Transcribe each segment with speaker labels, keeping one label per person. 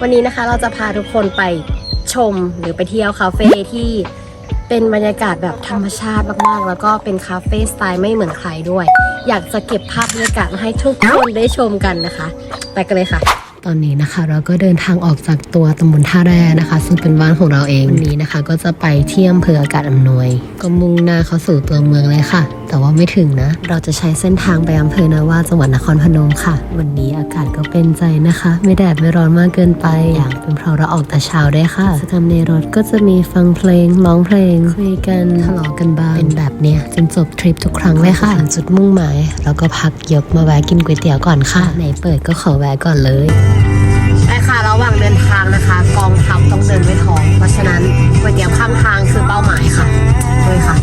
Speaker 1: วันนี้นะคะเราจะพาทุกคนไปชมหรือไปเที่ยวคาเฟ่ที่เป็นบรรยากาศแบบธรรมชาติมากๆ แล้วก็เป็นคาเฟ่สไตล์ไม่เหมือนใครด้วย อยากจะเก็บภาพบรรยากาศมาให้ทุกคนได้ชมกันนะคะ ไปกันเลยค่ะ ตอนนี้นะคะ เราก็เดินทางออกจากตัวตำบลท่าแร่นะคะ ซึ่งเป็นบ้านของเราเองวันนี้นะคะ ก็จะไปเที่ยมอำเภออากาศอำนวย ก็มุ่งหน้าเข้าสู่ตัวเมืองเลยค่ะ แต่ว่าไม่ถึงนะ เราจะใช้เส้นทางไปอำเภอนาว่าจังหวัดนครพนมค่ะ วันนี้อากาศก็เป็นใจนะคะ ไม่แดดไม่ร้อนมากเกินไป อย่างเป็นเพราะเราออกแต่เช้าได้ค่ะกิจกรรมในรถก็จะมีฟังเพลงร้องเพลงคุยกันทะเลาะกันบ้างเป็นแบบเนี้ยจนจบทริปทุกครั้งเลยค่ะถึงจุดมุ่งหมายแล้วก็พักยกมาแวะกินก๋วยเตี๋ยวก่อนค่ะไหนเปิดก็ขอแวะก่อนเลยใช่ค่ะระหว่างเดินทางนะคะ กองทัพต้องเดินด้วยท้อง เพราะฉะนั้นก๋วยเตี๋ยวข้ามทางคือเป้าหมายค่ะด้วยค่ะ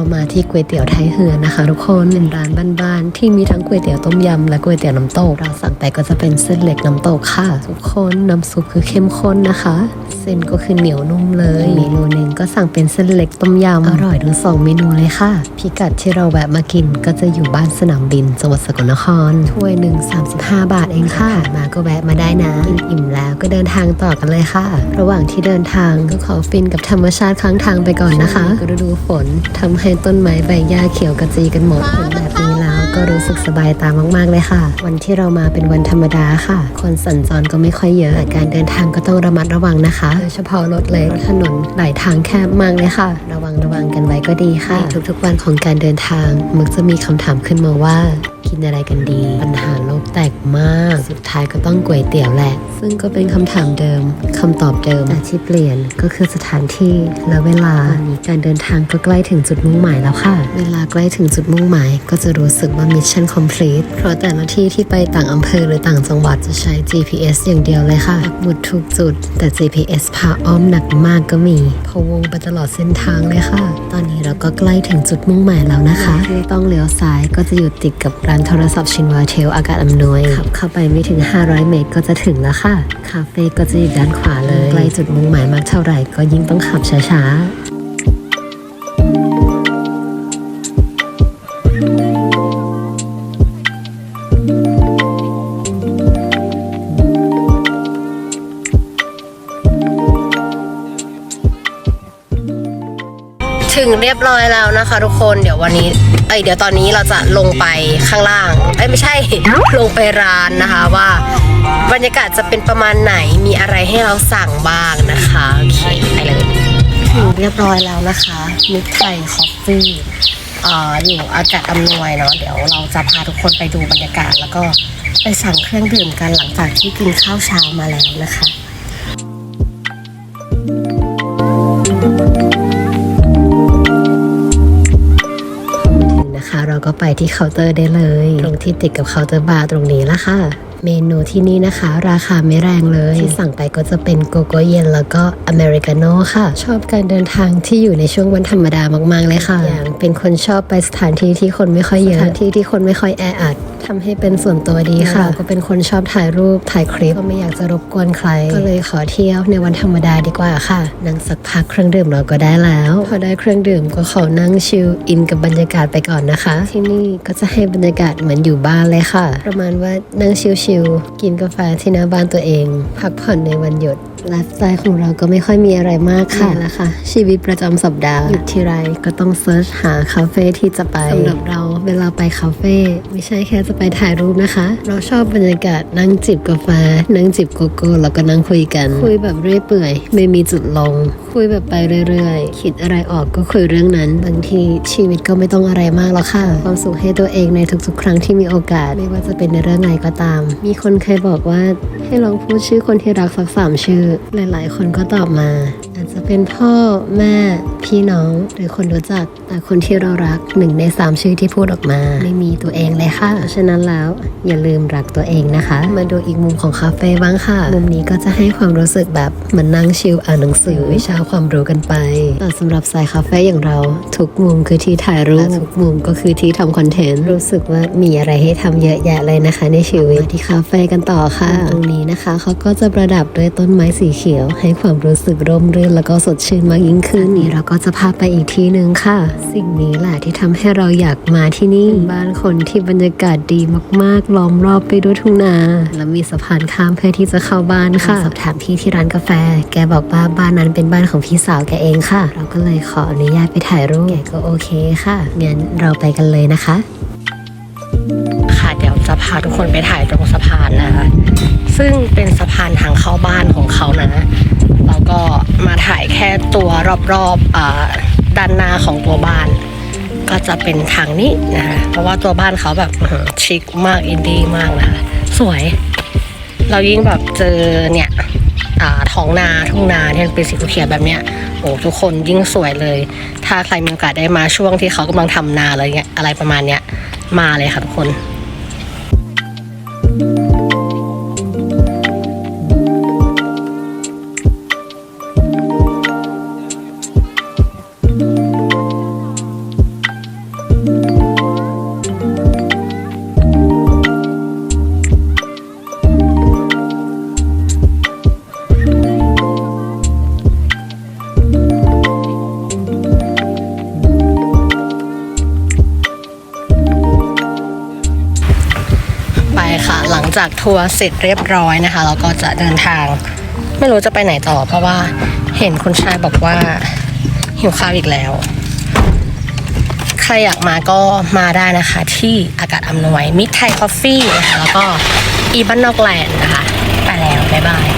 Speaker 1: เรามาที่ก๋วยเตี๋ยวไทยเฮือนะคะ ทุกคนเป็นร้านบ้านๆที่มีทั้งก๋วยเตี๋ยวต้มยำและก๋วยเตี๋ยวน้ำตกเราสั่งไปก็จะเป็นเส้นเล็กน้ำตกค่ะ ทุกคนน้ำซุปคือเข้มข้นนะคะ เส้นก็คือเหนียวนุ่มเลยเมนูหนึ่งก็สั่งเป็นเส้นเล็กต้มยำอร่อยทั้งสองเมนูเลยค่ะ พิกัดที่เราแวะมากินก็จะอยู่บ้านสนามบินจังหวัดสกลนครถ้วยหนึ่ง35 บาทเองค่ะมาก็แวะมาได้นะกินอิ่มแล้วก็เดินทางต่อกันเลยค่ะ ระหว่างที่เดินทางก็ขอฟินกับธรรมชาติข้างทางไปก่อนนะคะฤดูฝนทำให้ต้นไม้ใบหญ้าเขียวกระจีกันหมดเห็นแบบนี้แล้ว ก็รู้สึกสบายตามาก ๆ เลยค่ะ วันที่เรามาเป็นวันธรรมดาค่ะ คนสัญจรก็ไม่ค่อยเยอะ การเดินทางก็ต้องระมัดระวังนะคะโดยเฉพาะรถเล็กถนนหลายทางแคบมากเลยค่ะ ระวังระวังกันไว้ก็ดีค่ะในทุกๆวันของการเดินทางมักจะมีคำถามขึ้นมาว่า กินอะไรกันดี ปัญหาโลกแตกมาก สุดท้ายก็ต้องก๋วยเตี๋ยวแหละ ซึ่งก็เป็นคำถามเดิมคำตอบเดิมแต่ที่เปลี่ยนก็คือสถานที่และเวลาวันนี้การเดินทางก็ใกล้ถึงจุดมุ่งหมายแล้วค่ะ เวลาใกล้ถึงจุดมุ่งหมาย ก็จะรู้สึกว่ามิชชั่นคอมพลีทเพราะแต่ละที่ที่ไปต่างอำเภอหรือต่างจังหวัดจะใช้ GPS อย่างเดียวเลยค่ะหมุดทุกจุด แต่ GPS พาอ้อมหนักมากก็มีพะวงไปตลอดเส้นทางเลยค่ะ ตอนนี้เราก็ใกล้ถึงจุดมุ่งหมายแล้วนะคะที่ต้องเลี้ยวซ้ายก็จะอยู่ติดกับร้านานโทรศัพท์ชินวาเทลอากาศอำนวยขับเข้าไปไม่ถึง 500 เมตรก็จะถึงแล้วค่ะ คาเฟ่ก็จะอยู่ด้านขวาเลย ใกล้จุดมุ่งหมายมากเท่าไหร่ก็ยิ่งต้องขับช้าๆ ถึงเรียบร้อยแล้วนะคะ ทุกคนเดี๋ยววันนี้เอ้ยเดี๋ยวตอนนี้เราจะลงไปข้างล่างเอ้ยไม่ใช่ลงไปร้านนะคะว่า บรรยากาศจะเป็นประมาณไหนมีอะไรให้เราสั่งบ้างนะคะโอเคไปเลยถึงเรียบร้อยแล้วนะคะมิตรไทยคอฟฟี่อ่าอยู่อากาศอำนวยเนาะเดี๋ยวเราจะพาทุกคนไปดูบรรยากาศ แล้วก็ไปสั่งเครื่องดื่มกันหลังจากที่กินข้าวเช้ามาแล้วนะคะถึง ก็ไปที่เคาน์เตอร์ได้เลย ตรงที่ติดกับเคาน์เตอร์บาร์ตรงนี้ละค่ะเมนูที่นี่นะคะ ราคาไม่แรงเลย ที่สั่งไปก็จะเป็นโกโก้เย็นแล้วก็อเมริกาโน่ค่ะ ชอบการเดินทางที่อยู่ในช่วงวันธรรมดามาก ๆ เลยค่ะ อย่างเป็นคนชอบไปสถานที่ที่คนไม่ค่อยเยอะสถานที่ที่คนไม่ค่อยแออัด ทำให้เป็นส่วนตัวดีค่ะก็เป็นคนชอบถ่ายรูปถ่ายคลิปก็ไม่อยากจะรบกวนใคร ก็เลยขอเที่ยวในวันธรรมดาดีกว่าค่ะนั่งสักพักเครื่องดื่มเราก็ได้แล้ว พอได้เครื่องดื่มก็ขอนั่งชิลอินกับบรรยากาศไปก่อนนะคะ ที่นี่ก็จะให้บรรยากาศเหมือนอยู่บ้านเลยค่ะ ประมาณว่านั่งชิลๆกินกาแฟที่หน้าบ้านตัวเอง พักผ่อนในวันหยุดไลฟ์สไตล์ของเราก็ไม่ค่อยมีอะไรมากค่ะละค่ะ ชีวิตประจำสัปดาห์หยุดทีไรก็ต้องเซิร์ชหาคาเฟ่ที่จะไปสำหรับเราเวลาไปคาเฟ่ไม่ใช่แค่จะไปถ่ายรูปนะคะ เราชอบบรรยากาศนั่งจิบกาแฟนั่งจิบโกโก้แล้วก็นั่งคุยกัน คุยแบบเรื่อยเปื่อย ไม่มีจุดลง คุยแบบไปเรื่อย ๆ คิดอะไรออกก็คุยเรื่องนั้น บางทีชีวิตก็ไม่ต้องอะไรมากหรอกค่ะ ความสุขให้ตัวเองในทุกๆ ครั้งที่มีโอกาส ไม่ว่าจะเป็นในเรื่องไหนก็ตาม มีคนเคยบอกว่าให้ลองพูดชื่อคนที่รักสักสามชื่อหลายๆ คนก็ตอบมาอา จะเป็นพ่อแม่พี่น้องหรือคนรู้จักแต่คนที่เรารักหนึ่งในสามชื่อที่พูดออกมา ไม่มีตัวเองเลยค่ะเพราะฉะนั้นแล้วอย่าลืมรักตัวเองนะคะ มาดูอีกมุมของคาเฟ่บ้างค่ะ มุมนี้ก็จะให้ความรู้สึกแบบมันนั่งชิลอ่านหนังสือวิชาความรู้กันไปแต่สำหรับสายคาเฟ่อย่างเรา ทุกมุมคือที่ถ่ายรูปทุกมุมก็คือที่ทำคอนเทนต์รู้สึกว่ามีอะไรให้ทำเยอะแยะเลยนะคะ ในชีวิตมาที่คาเฟ่กันต่อค่ะ ตรงนี้นะคะเขาก็จะประดับด้วยต้นไม้สีเขียว ให้ความรู้สึกร่มรื่นแล้วแล้วก็สดชื่นมากยิ่งขึ้นนี่เราก็จะพาไปอีกที่หนึ่งค่ะ สิ่งนี้แหละที่ทำให้เราอยากมาที่นี่เป็นบ้านคนที่บรรยากาศดีมากๆล้อมรอบไปด้วยทุ่งนา และมีสะพานข้ามเพื่อที่จะเข้าบ้านค่ะสอบถามพี่ที่ร้านกาแฟ แกบอกว่าบ้านนั้นเป็นบ้านของพี่สาวแกเองค่ะ เราก็เลยขออนุญาตไปถ่ายรูปแกก็โอเคค่ะงั้นเราไปกันเลยนะคะ
Speaker 2: ค่ะเดี๋ยวจะพาทุกคนไปถ่ายตรงสะพานนะคะ ซึ่งเป็นสะพานทางเข้าบ้านของเขานะ ตัวรอบๆด้านหน้าของตัวบ้าน ก็จะเป็นทางนี้นะคะเพราะว่าตัวบ้านเขาแบบชิคมากอินดี้มากนะคะสวย เรายิ่งแบบเจอเนี่ยท้องนาทุ่งนาที่เป็นสีเขียวแบบเนี้ยโอ้ทุกคนยิ่งสวยเลย ถ้าใครมีโอกาสได้มาช่วงที่เขากำลังทำนาอะไรเงี้ยอะไรประมาณเนี้ยมาเลยค่ะทุกคน หลังจากทัวร์เสร็จเรียบร้อยนะคะเราก็จะเดินทาง ไม่รู้จะไปไหนต่อ เพราะว่าเห็นคุณชายบอกว่าหิวข้าวอีกแล้ว ใครอยากมาก็มาได้นะคะที่อากาศอำนวยมิตรไทยคอฟฟี่นะคะแล้วก็อีบันนอกแลนด์นะคะ ไปแล้ว บ๊ายบาย